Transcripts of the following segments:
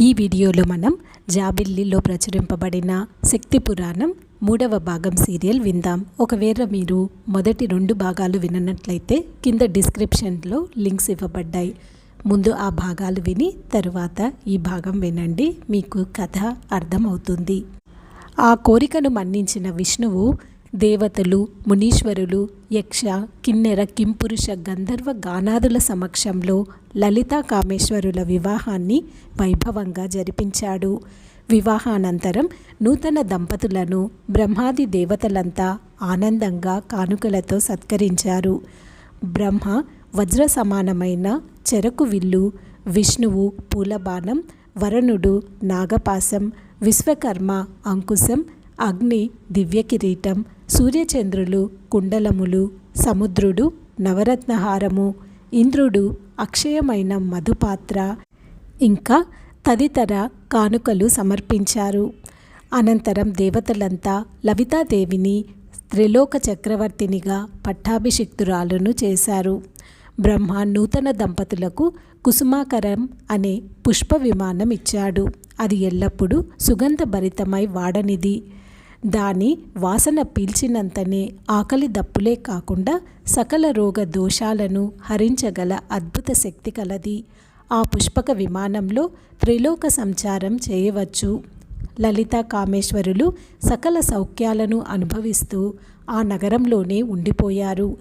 ఈ వీడియోలో మనం జాబిల్లిలో ప్రచురింపబడిన శక్తి పురాణం మూడవ భాగం సీరియల్ విందాం. ఒకవేళ మీరు మొదటి రెండు భాగాలు విననట్లయితే కింద డిస్క్రిప్షన్లో లింక్స్ ఇవ్వబడ్డాయి. ముందు ఆ భాగాలు విని తరువాత ఈ భాగం వినండి. మీకు కథ అర్థమవుతుంది. ఆ కోరికను మన్నించిన విష్ణువు దేవతలు మునీశ్వరులు యక్ష కిన్నెర కింపురుష గంధర్వ గానాదుల సమక్షంలో లలితా కామేశ్వరుల వివాహాన్ని వైభవంగా జరిపించాడు. వివాహానంతరం నూతన దంపతులను బ్రహ్మాది దేవతలంతా ఆనందంగా కానుకలతో సత్కరించారు. బ్రహ్మ వజ్ర సమానమైన చెరకు విల్లు విష్ణువు పూలబాణం వరుణుడు నాగపాసం విశ్వకర్మ అంకుశం అగ్ని దివ్య కిరీటం సూర్యచంద్రులు కుండలములు సముద్రుడు నవరత్నహారము ఇంద్రుడు అక్షయమైన మధుపాత్ర ఇంకా తదితర కానుకలు సమర్పించారు. అనంతరం దేవతలంతా లవితాదేవిని త్రిలోక చక్రవర్తినిగా పట్టాభిషిక్తురాలను చేశారు. బ్రహ్మ నూతన దంపతులకు కుసుమాకరం అనే పుష్ప విమానం ఇచ్చాడు అది ఎల్లప్పుడూ సుగంధభరితమై వాడనిది. దాని వాసన పీల్చినంతనే ఆకలి దప్పులే కాకుండా సకల రోగ దోషాలను హరించగల అద్భుత శక్తి కలది. ఆ పుష్పక విమానంలో త్రిలోక సంచారం చేయవచ్చు. లలిత కామేశ్వరులు సకల సౌఖ్యాలను అనుభవిస్తూ ఆ నగరంలోనే ఉండిపోయారు.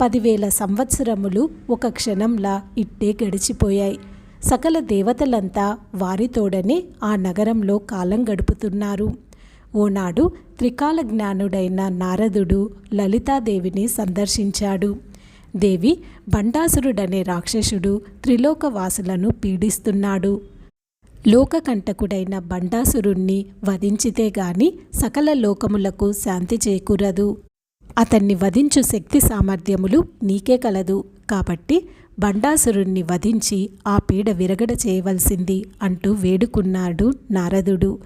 పదివేల సంవత్సరములు ఒక క్షణంలా ఇట్టే గడిచిపోయాయి. సకల దేవతలంతా వారితోడనే ఆ నగరంలో కాలం గడుపుతున్నారు. ఓనాడు త్రికాల జ్ఞానుడైన నారదుడు లలితాదేవిని సందర్శించాడు. దేవి బండాసురుడనే రాక్షసుడు త్రిలోకవాసులను పీడిస్తున్నాడు. లోకకంటకుడైన బండాసురుణ్ణి వధించితే గాని సకల లోకములకు శాంతి చేకూరదు. అతన్ని వధించు శక్తి సామర్థ్యములు నీకే కలదు. కాబట్టి బండాసురుణ్ణి వధించి ఆ పీడ విరగడ చేయవలసింది అంటూ వేడుకున్నాడు నారదుడు.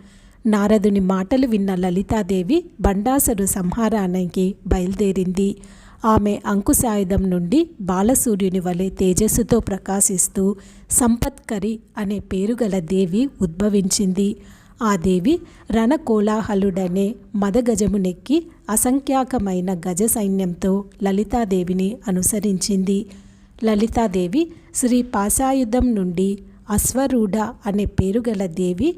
నారదుని మాటలు విన్న లలితాదేవి బండాసరు సంహారానికి బయలుదేరింది. ఆమె అంకుశాయుధం నుండి బాలసూర్యుని వలె తేజస్సుతో ప్రకాశిస్తూ సంపత్కరి అనే పేరుగల దేవి ఉద్భవించింది. ఆ దేవి రణకోలాహలుడనే మదగజమునెక్కి అసంఖ్యాకమైన గజ సైన్యంతో లలితాదేవిని అనుసరించింది. లలితాదేవి శ్రీ పాశాయుధం నుండి అశ్వరూఢ అనే పేరుగల దేవి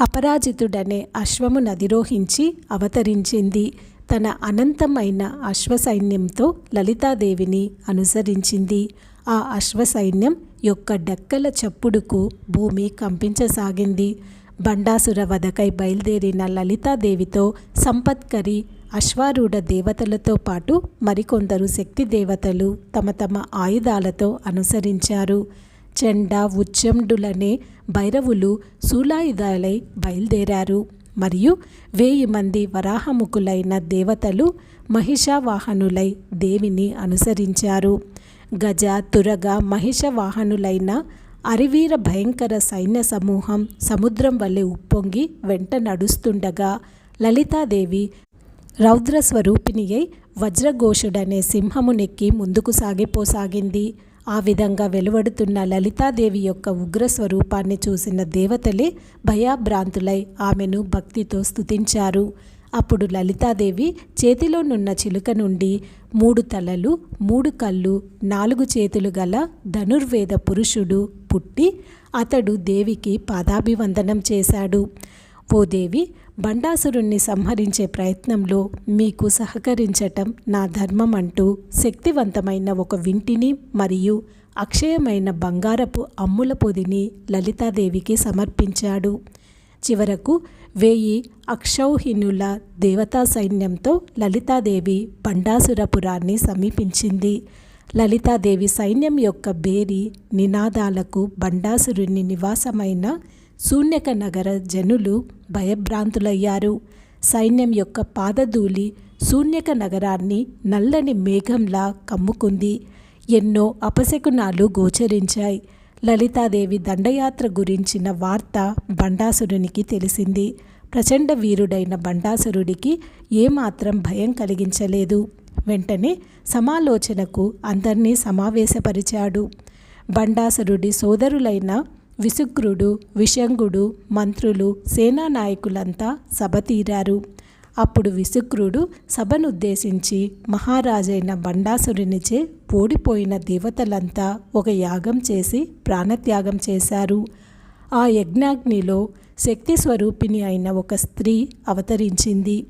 అపరాజితుడనే అశ్వము నదిరోహించి అవతరించింది. తన అనంతమైన అశ్వసైన్యంతో లలితాదేవిని అనుసరించింది. ఆ అశ్వసైన్యం యొక్క డెక్కల చప్పుడుకు భూమి కంపించసాగింది. బండాసుర వధకై బయలుదేరిన లలితాదేవితో సంపత్కరి అశ్వారూఢ దేవతలతో పాటు మరికొందరు శక్తి దేవతలు తమ తమ ఆయుధాలతో అనుసరించారు. చెండ ఉచ్చండులనే భైరవులు శూలాయుధాలై బయలుదేరారు. మరియు వేయి మంది వరాహముఖులైన దేవతలు మహిషవాహనులై దేవిని అనుసరించారు. గజ తురగ మహిషవాహనులైన అరివీర భయంకర సైన్య సమూహం సముద్రం వలె ఉప్పొంగి వెంట నడుస్తుండగా లలితాదేవి రౌద్ర స్వరూపిణి అయి వజ్రఘోషుడనే సింహమునెక్కి ముందుకు సాగిపోసాగింది. ఆ విధంగా వెలువడుతున్న లలితాదేవి యొక్క ఉగ్ర స్వరూపాన్ని చూసిన దేవతలే భయాభ్రాంతులై ఆమెను భక్తితో స్తుతించారు. అప్పుడు లలితాదేవి చేతిలోనున్న చిలుక నుండి మూడు తలలు మూడు కళ్ళు నాలుగు చేతులు గల ధనుర్వేద పురుషుడు పుట్టి అతడు దేవికి పాదాభివందనం చేశాడు. ఓ దేవి బండాసురుణ్ణి సంహరించే ప్రయత్నంలో మీకు సహకరించటం నా ధర్మం అంటూ శక్తివంతమైన ఒక వింటిని మరియు అక్షయమైన బంగారపు అమ్ముల పొదిని లలితాదేవికి సమర్పించాడు. చివరకు వేయి అక్షౌహినుల దేవతా సైన్యంతో లలితాదేవి బండాసురపురాన్ని సమీపించింది. లలితాదేవి సైన్యం యొక్క బేరి నినాదాలకు బండాసురుని నివాసమైన శూన్యక నగర జనులు భయభ్రాంతులయ్యారు. సైన్యం యొక్క పాదధూళి శూన్యక నగరాన్ని నల్లని మేఘంలా కమ్ముకుంది. ఎన్నో అపశకునాలు గోచరించాయి. లలితాదేవి దండయాత్ర గురించిన వార్త బండాసురునికి తెలిసింది. ప్రచండ వీరుడైన బండాసురుడికి ఏమాత్రం భయం కలిగించలేదు. వెంటనే సమాలోచనకు అందరినీ సమావేశపరిచాడు. బండాసురుడి సోదరులైన విసుగ్రుడు విషంగుడు మంత్రులు సేనానాయకులంతా సభ తీరారు. అప్పుడు విశుగ్రుడు సభనుద్దేశించి మహారాజైన బండాసురునిచే ఓడిపోయిన దేవతలంతా ఒక యాగం చేసి ప్రాణత్యాగం చేశారు. ఆ యజ్ఞాగ్నిలో శక్తి స్వరూపిణి అయిన ఒక స్త్రీ అవతరించింది.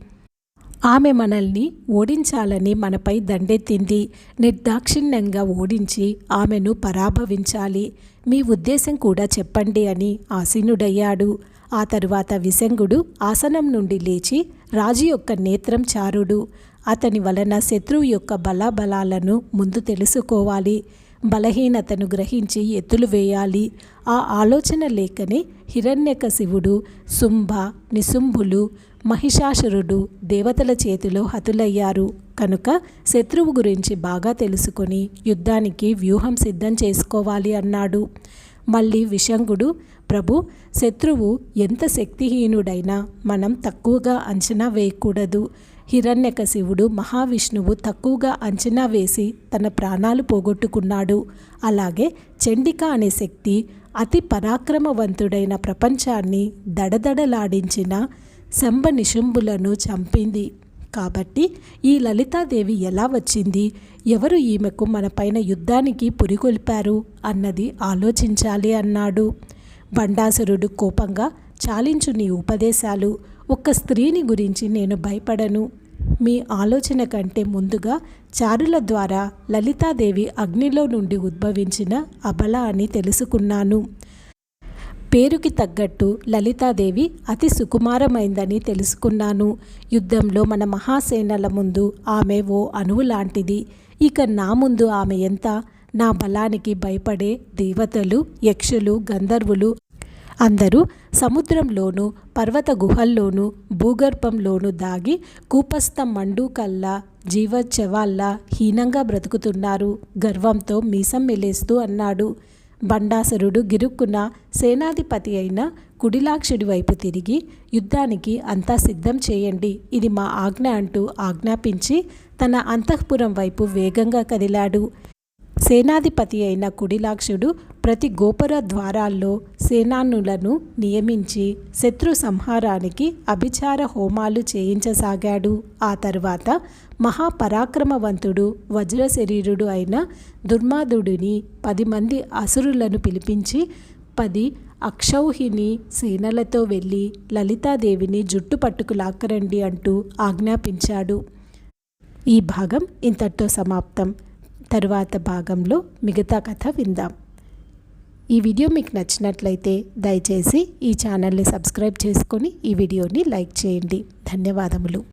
ఆమె మనల్ని ఓడించాలని మనపై దండెత్తింది. నిర్దాక్షిణ్యంగా ఓడించి ఆమెను పరాభవించాలి. మీ ఉద్దేశం కూడా చెప్పండి అని ఆసీనుడయ్యాడు. ఆ తరువాత విసంగుడు ఆసనం నుండి లేచి రాజు యొక్క నేత్రం చారుడు. అతని వలన శత్రువు యొక్క బలాబలాలను ముందు తెలుసుకోవాలి. బలహీనతను గ్రహించి ఎత్తులు వేయాలి. ఆ ఆలోచన లేకనే హిరణ్యకశివుడు శుంభ నిశుంభులు మహిషాసురుడు దేవతల చేతిలో హతులయ్యారు. కనుక శత్రువు గురించి బాగా తెలుసుకొని యుద్ధానికి వ్యూహం సిద్ధం చేసుకోవాలి అన్నాడు. మళ్ళీ విషంగుడు ప్రభు శత్రువు ఎంత శక్తిహీనుడైనా మనం తక్కువగా అంచనా వేయకూడదు. హిరణ్యకశివుడు మహావిష్ణువు తక్కువగా అంచనా వేసి తన ప్రాణాలు పోగొట్టుకున్నాడు. అలాగే చండిక అనే శక్తి అతి పరాక్రమవంతుడైన ప్రపంచాన్ని దడదడలాడించిన శంభ నిశుంభులను చంపింది. కాబట్టి ఈ లలితాదేవి ఎలా వచ్చింది? ఎవరు ఈమెకు మనపైన యుద్ధానికి పురికొల్పారు అన్నది ఆలోచించాలి అన్నాడు. బండాసురుడు కోపంగా చాలించు నీ ఉపదేశాలు. ఒక్క స్త్రీని గురించి నేను భయపడను. మీ ఆలోచన కంటే ముందుగా చారుల ద్వారా లలితాదేవి అగ్నిలో నుండి ఉద్భవించిన అబల అని తెలుసుకున్నాను. పేరుకి తగ్గట్టు లలితాదేవి అతి సుకుమారమైందని తెలుసుకున్నాను. యుద్ధంలో మన మహాసేనల ముందు ఆమె ఓ అణువు లాంటిది. ఇక నా ముందు ఆమె ఎంత? నా బలానికి భయపడే దేవతలు యక్షులు గంధర్వులు అందరూ సముద్రంలోనూ పర్వత గుహల్లోనూ భూగర్భంలోనూ దాగి కూపస్థ మండూకల్లా జీవచవాల్లా హీనంగా బ్రతుకుతున్నారు. గర్వంతో మీసం మెలేస్తూ అన్నాడు. బండాసురుడు గిరుక్కున సేనాధిపతి అయిన కుడిలాక్షుడి వైపు తిరిగి యుద్ధానికి అంతా సిద్ధం చేయండి. ఇది మా ఆజ్ఞ అంటూ ఆజ్ఞాపించి తన అంతఃపురం వైపు వేగంగా కదిలాడు. సేనాధిపతి అయిన కుడిలాక్షుడు ప్రతి గోపుర ద్వారాల్లో సేనానులను నియమించి శత్రు సంహారానికి అభిచార హోమాలు చేయించసాగాడు. ఆ తర్వాత మహాపరాక్రమవంతుడు వజ్రశరీరుడు అయిన దుర్మాదుడిని పది మంది అసురులను పిలిపించి పది అక్షౌహిని సేనలతో వెళ్ళి లలితాదేవిని జుట్టు పట్టుకు లాక్కరండి అంటూ ఆజ్ఞాపించాడు. ఈ భాగం ఇంతటితో సమాప్తం. తరువాత భాగంలో మిగతా కథ విందాం. ఈ వీడియో మీకు నచ్చినట్లయితే దయచేసి ఈ ఛానల్ని సబ్స్క్రైబ్ చేసుకొని ఈ వీడియోని లైక్ చేయండి. ధన్యవాదములు.